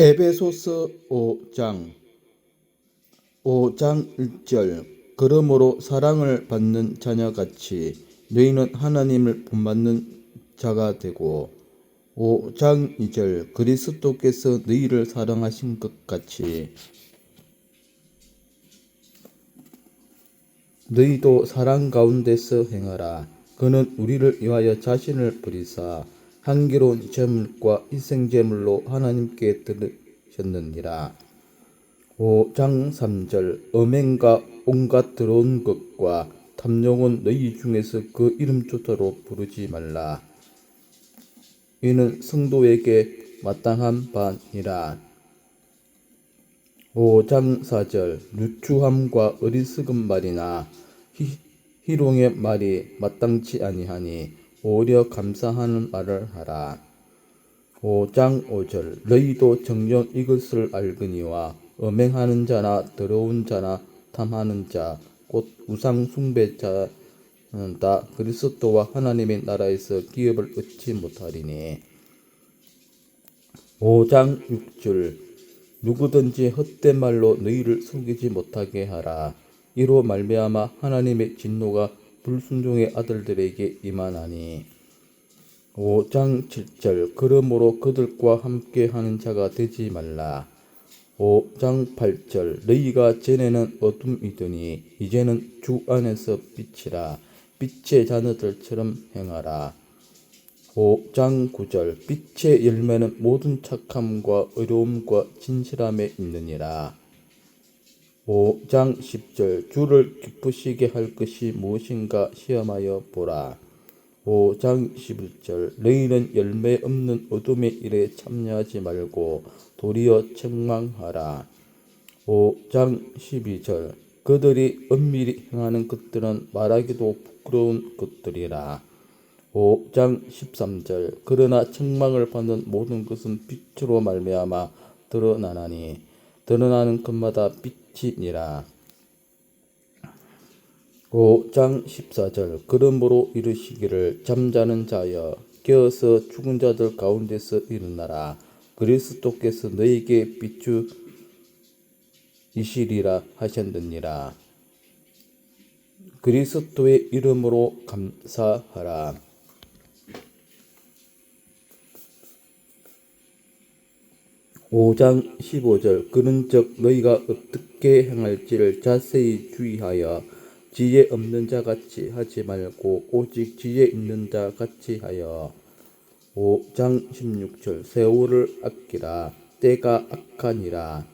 에베소서 5장 5장 1절. 그러므로 사랑을 받는 자녀같이 너희는 하나님을 본받는 자가 되고 5장 2절. 그리스도께서 너희를 사랑하신 것 같이 너희도 사랑 가운데서 행하라. 그는 우리를 위하여 자신을 버리사 향기로운 제물과 희생제물로 하나님께 들으셨느니라. 5장 3절 음행과 온갖 더러운 것과 탐욕은 너희 중에서 그 이름조차로 부르지 말라. 이는 성도에게 마땅한 바니라. 5장 4절 누추함과 어리석은 말이나 희, 희롱의 말이 마땅치 아니하니 오히려 감사하는 말을 하라. 5장 5절 너희도 정녕 이것을 알거니와 음행하는 자나 더러운 자나 탐하는 자 곧 우상 숭배자는 다. 그리스도와 하나님의 나라에서 기업을 얻지 못하리니. 5장 6절 누구든지 헛된 말로 너희를 속이지 못하게 하라. 이로 말미암아 하나님의 진노가 불순종의 아들들에게 임하나니 5장 7절 그러므로 그들과 함께 하는 자가 되지 말라. 5장 8절 너희가 전에는 어둠이더니 이제는 주 안에서 빛이라. 빛의 자녀들처럼 행하라. 5장 9절 빛의 열매는 모든 착함과 의로움과 진실함에 있느니라 5장 10절 주를 기쁘시게 할 것이 무엇인가 시험하여 보라. 5장 11절 너희는 열매 없는 어둠의 일에 참여하지 말고 도리어 책망하라. 5장 12절 그들이 은밀히 행하는 것들은 말하기도 부끄러운 것들이라. 5장 13절 그러나 책망을 받는 모든 것은 빛으로 말미암아 드러나나니 드러나는 것마다 빛이니라. 5장 14절. 그러므로 이르시기를 잠자는 자여 깨어서 죽은 자들 가운데서 일어나라. 그리스도께서 너에게 비추이시리라 하셨느니라. 그리스도의 이름으로 감사하라 5장 15절 그런즉 너희가 어떻게 행할지를 자세히 주의하여 지혜 없는 자 같이 하지 말고 오직 지혜 있는 자 같이 하여. 5장 16절 세월을 아끼라 때가 악하니라.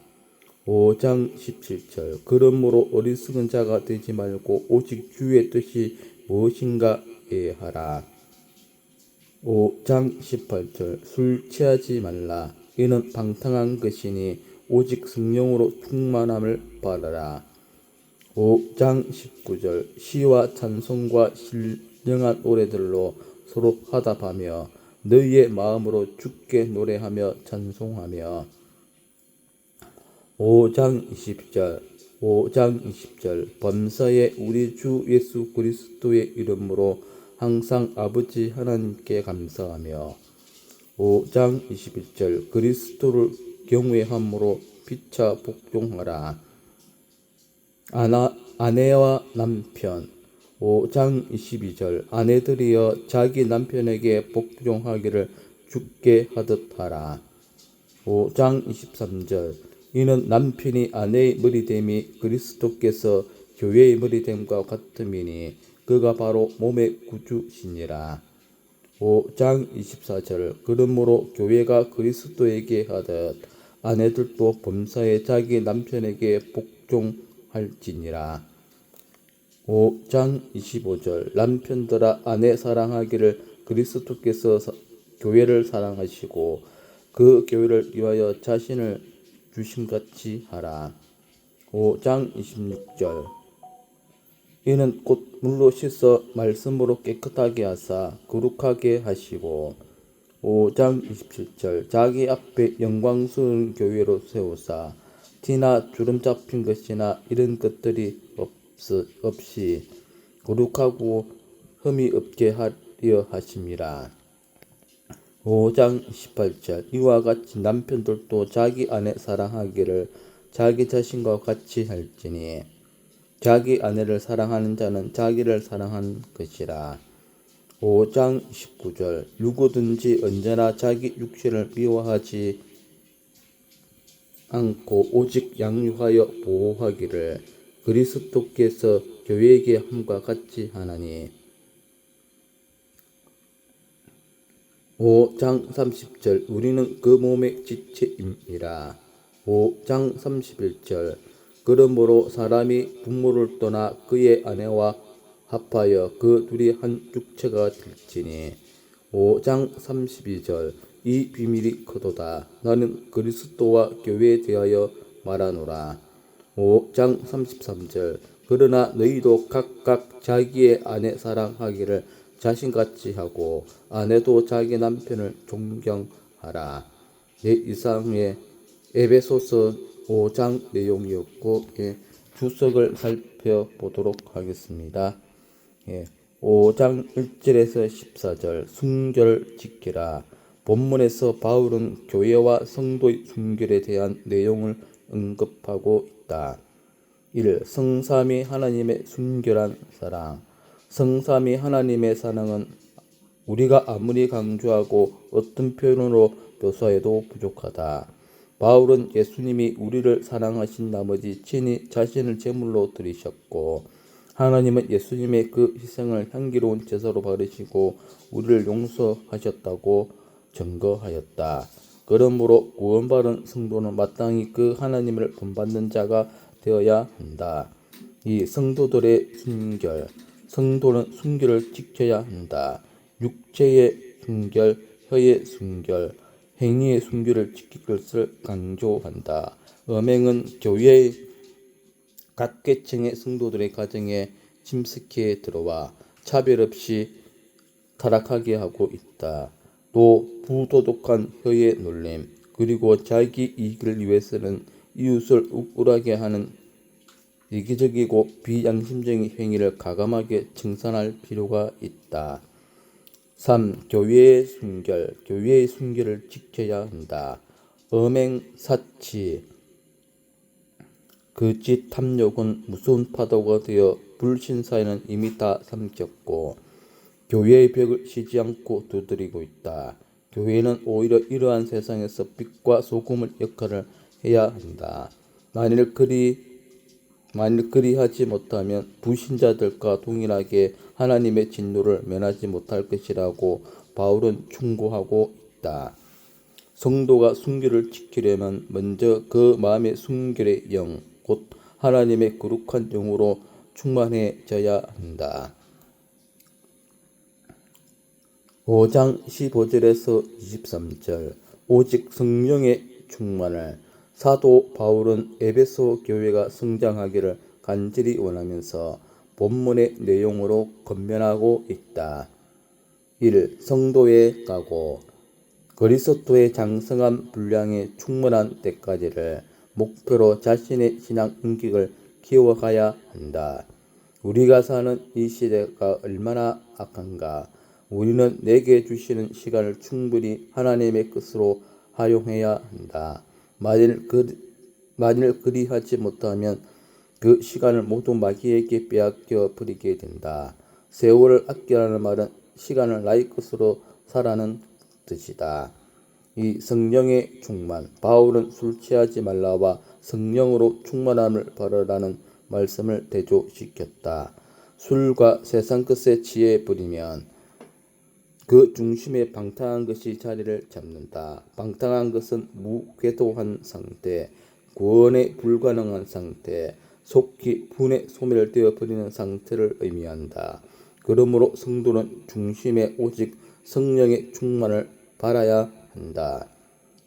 5장 17절 그러므로 어리석은 자가 되지 말고 오직 주의 뜻이 무엇인가에 하라. 5장 18절 술 취하지 말라 이는 방탕한 것이니 오직 성령으로 충만함을 받아라. 5장 19절 시와 찬송과 신령한 노래들로 서로 화답하며 너희의 마음으로 주께 노래하며 찬송하며 5장 20절 5장 20절 범사에 우리 주 예수 그리스도의 이름으로 항상 아버지 하나님께 감사하며 5장 21절 그리스도를 경외함으로 피차 복종하라. 아나, 아내와 남편 5장 22절 아내들이여 자기 남편에게 복종하기를 죽게 하듯 하라. 5장 23절 이는 남편이 아내의 머리됨이 그리스도께서 교회의 머리됨과 같음이니 그가 바로 몸의 구주시니라. 5장 24절 그러므로 교회가 그리스도에게 하듯 아내들도 범사에 자기 남편에게 복종할지니라. 5장 25절 남편들아 아내 사랑하기를 그리스도께서 교회를 사랑하시고 그 교회를 위하여 자신을 주심같이 하라. 5장 26절 이는 곧 물로 씻어 말씀으로 깨끗하게 하사 거룩하게 하시고 5장 27절 자기 앞에 영광스러운 교회로 세우사 티나 주름 잡힌 것이나 이런 것들이 없, 없이 거룩하고 흠이 없게 하려 하심이라. 5장 18절 이와 같이 남편들도 자기 아내 사랑하기를 자기 자신과 같이 할지니 자기 아내를 사랑하는 자는 자기를 사랑한 것이라. 5장 19절. 누구든지 언제나 자기 육신을 미워하지 않고 오직 양육하여 보호하기를 그리스도께서 교회에게 함과 같이 하나니. 5장 30절. 우리는 그 몸의 지체임이라. 5장 31절 그러므로 사람이 부모를 떠나 그의 아내와 합하여 그 둘이 한 육체가 될지니. 5장 32절 이 비밀이 크도다. 나는 그리스도와 교회에 대하여 말하노라. 5장 33절 그러나 너희도 각각 자기의 아내 사랑하기를 자신같이 하고 아내도 자기 남편을 존경하라. 네, 이상의 에베소서 5장 내용이었고 예, 주석을 살펴보도록 하겠습니다. 예, 5장 1절에서 14절 순결 지키라. 본문에서 바울은 교회와 성도의 순결에 대한 내용을 언급하고 있다. 1. 성삼이 하나님의 순결한 사랑. 성삼이 하나님의 사랑은 우리가 아무리 강조하고 어떤 표현으로 묘사해도 부족하다. 바울은 예수님이 우리를 사랑하신 나머지 친히 자신을 제물로 드리셨고 하나님은 예수님의 그 희생을 향기로운 제사로 바르시고 우리를 용서하셨다고 증거하였다. 그러므로 구원받은 성도는 마땅히 그 하나님을 본받는 자가 되어야 한다. 이 성도들의 순결, 성도는 순결을 지켜야 한다. 육체의 순결, 혀의 순결, 행위의 순결을 지킬 것을 강조한다. 음행은 교회의 각 계층의 성도들의 가정에 침식해 들어와 차별 없이 타락하게 하고 있다. 또 부도덕한 혀의 놀림 그리고 자기 이익을 위해서는 이웃을 우울하게 하는 이기적이고 비양심적인 행위를 가감하게 청산할 필요가 있다. 3. 교회의 순결 교회의 순결을 지켜야 한다. 음행, 사치, 그짓 탐욕은 무서운 파도가 되어 불신사에는 이미 다 삼켰고 교회의 벽을 쉬지 않고 두드리고 있다. 교회는 오히려 이러한 세상에서 빛과 소금을 역할을 해야 한다. 만일 그리 만일 그리하지 못하면 불신자들과 동일하게 하나님의 진노를 면하지 못할 것이라고 바울은 충고하고 있다. 성도가 순결을 지키려면 먼저 그 마음의 순결의 영, 곧 하나님의 거룩한 영으로 충만해져야 한다. 5장 15절에서 23절 오직 성령의 충만을 사도 바울은 에베소 교회가 성장하기를 간절히 원하면서 본문의 내용으로 건면하고 있다. 1. 성도의 각오 그리스도의 장성한 분량에 충분한 때까지를 목표로 자신의 신앙 인격을 키워가야 한다. 우리가 사는 이 시대가 얼마나 악한가. 우리는 내게 주시는 시간을 충분히 하나님의 뜻으로 활용해야 한다. 만일 그 만일 그리하지 못하면 그 시간을 모두 마귀에게 빼앗겨 버리게 된다. 세월을 아끼라는 말은 시간을 나의 것으로 살아는 뜻이다. 이 성령의 충만, 바울은 술 취하지 말라와 성령으로 충만함을 바라라는 말씀을 대조시켰다. 술과 세상 것에 취해 버리면 그 중심에 방탕한 것이 자리를 잡는다. 방탕한 것은 무궤도한 상태, 구원에 불가능한 상태, 속히 분에 소멸되어 버리는 상태를 의미한다. 그러므로 성도는 중심에 오직 성령의 충만을 바라야 한다.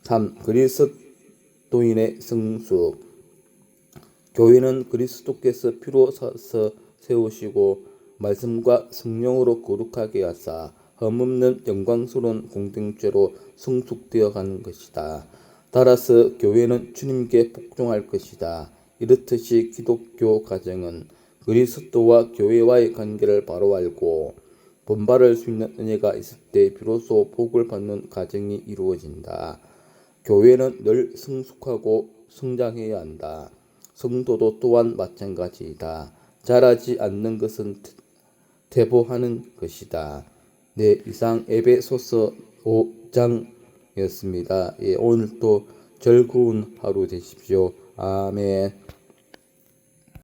3. 그리스도인의 성숙 교회는 그리스도께서 피로 서서 세우시고 말씀과 성령으로 거룩하게 하사 흠없는 영광스러운 공동체로 성숙되어 가는 것이다. 따라서 교회는 주님께 복종할 것이다. 이렇듯이 기독교 가정은 그리스도와 교회와의 관계를 바로 알고 본받을 수 있는 은혜가 있을 때 비로소 복을 받는 과정이 이루어진다. 교회는 늘 성숙하고 성장해야 한다. 성도도 또한 마찬가지이다. 자라지 않는 것은 퇴보하는 것이다. 네, 이상 에베소서 5장이었습니다. 예, 오늘도 즐거운 하루 되십시오. 아멘.